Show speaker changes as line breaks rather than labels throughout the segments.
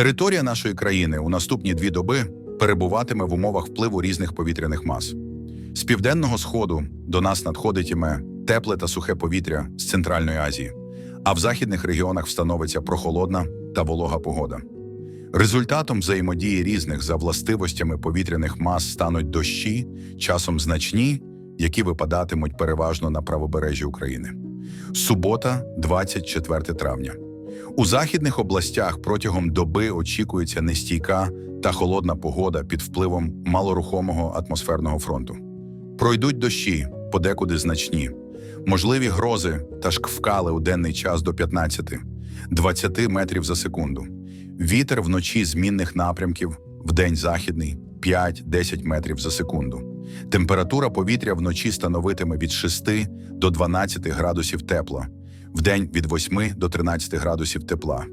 Територія нашої країни у наступні дві доби перебуватиме в умовах впливу різних повітряних мас. З південного сходу до нас надходитиме тепле та сухе повітря з Центральної Азії, а в західних регіонах встановиться прохолодна та волога погода. Результатом взаємодії різних за властивостями повітряних мас стануть дощі, часом значні, які випадатимуть переважно на правобережжі України. Субота, 24 травня. У західних областях протягом доби очікується нестійка та холодна погода під впливом малорухомого атмосферного фронту. Пройдуть дощі, подекуди значні, можливі грози та шквкали у денний час до 15-20 метрів за секунду. Вітер вночі змінних напрямків, вдень західний 5-10 метрів за секунду. Температура повітря вночі становитиме від 6 до 12 градусів тепла, вдень від 8 до 13 градусів тепла.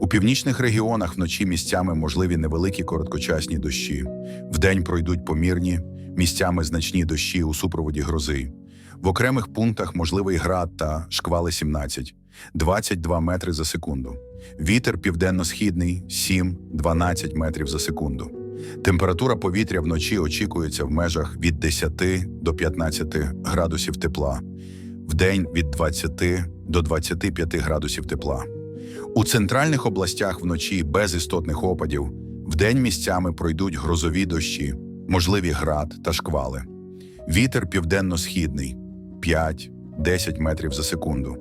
У північних регіонах вночі місцями можливі невеликі короткочасні дощі. Вдень пройдуть помірні, місцями значні дощі у супроводі грози. В окремих пунктах можливий град та шквали 17, 22 метри за секунду. Вітер південно-східний 7-12 метрів за секунду. Температура повітря вночі очікується в межах від 10 до 15 градусів тепла, вдень від 20 до 25 градусів тепла. У центральних областях вночі без істотних опадів, вдень місцями пройдуть грозові дощі, можливі град та шквали. Вітер південно-східний 5-10 метрів за секунду.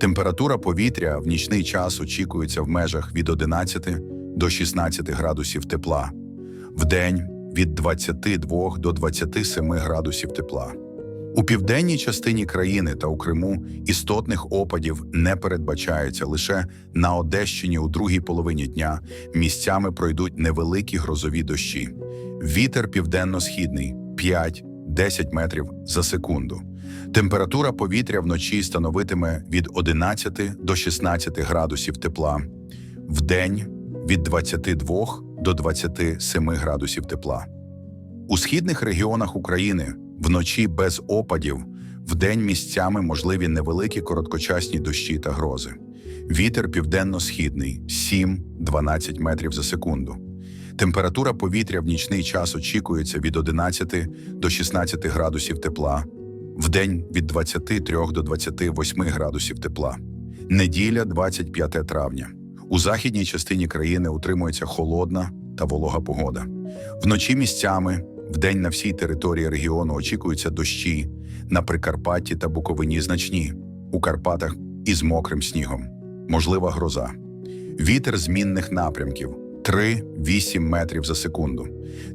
Температура повітря в нічний час очікується в межах від 11 до 16 градусів тепла, вдень від 22 до 27 градусів тепла. У південній частині країни та у Криму істотних опадів не передбачається лише на Одещині у другій половині дня місцями пройдуть невеликі грозові дощі. Вітер південно-східний 5-10 метрів за секунду. Температура повітря вночі становитиме від 11 до 16 градусів тепла, вдень від 22 до 27 градусів тепла. У східних регіонах України вночі без опадів, вдень місцями можливі невеликі короткочасні дощі та грози. Вітер південно-східний 7-12 метрів за секунду. Температура повітря в нічний час очікується від 11 до 16 градусів тепла, вдень від 23 до 28 градусів тепла. Неділя, 25 травня. У західній частині країни утримується холодна та волога погода. Вночі місцями, вдень на всій території регіону очікуються дощі, на Прикарпатті та Буковині значні, у Карпатах із мокрим снігом, можлива гроза. Вітер змінних напрямків 3-8 метрів за секунду.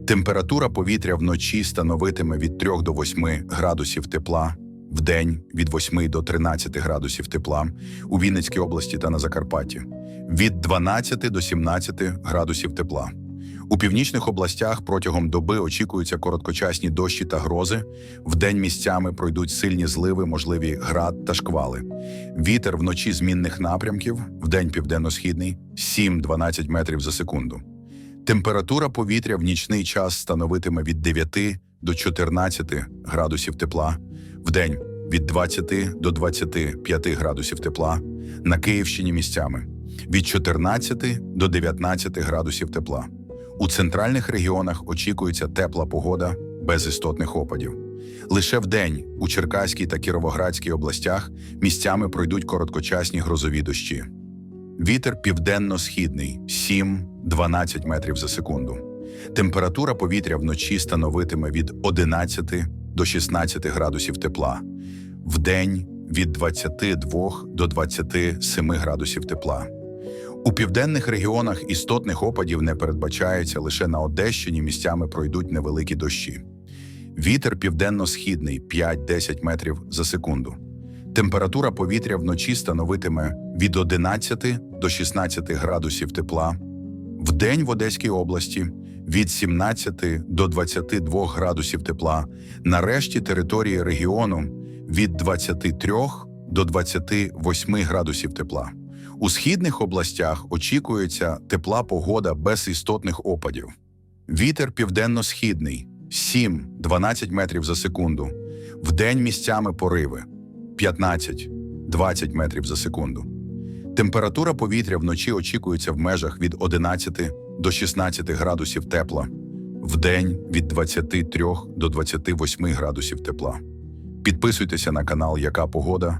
Температура повітря вночі становитиме від 3 до 8 градусів тепла, вдень від 8 до 13 градусів тепла у Вінницькій області та на Закарпатті, від 12 до 17 градусів тепла. У північних областях протягом доби очікуються короткочасні дощі та грози. Вдень місцями пройдуть сильні зливи, можливі град та шквали. Вітер вночі змінних напрямків, вдень південно-східний 7-12 метрів за секунду. Температура повітря в нічний час становитиме від 9 до 14 градусів тепла, вдень від 20 до 25 градусів тепла, на Київщині місцями від 14 до 19 градусів тепла. У центральних регіонах очікується тепла погода без істотних опадів. Лише вдень у Черкаській та Кіровоградській областях місцями пройдуть короткочасні грозові дощі. Вітер південно-східний 7-12 метрів за секунду. Температура повітря вночі становитиме від 11 до 16 градусів тепла, вдень від 22 до 27 градусів тепла. У південних регіонах істотних опадів не передбачається лише на Одещині місцями пройдуть невеликі дощі. Вітер південно-східний 5-10 метрів за секунду. Температура повітря вночі становитиме від 11 до 16 градусів тепла, вдень в Одеській області від 17 до 22 градусів тепла, на решті території регіону від 23 до 28 градусів тепла. У східних областях очікується тепла погода без істотних опадів. Вітер південно-східний 7-12 метрів за секунду. Вдень місцями пориви 15-20 метрів за секунду. Температура повітря вночі очікується в межах від 11 до 16 градусів тепла, вдень від 23 до 28 градусів тепла. Підписуйтеся на канал Яка погода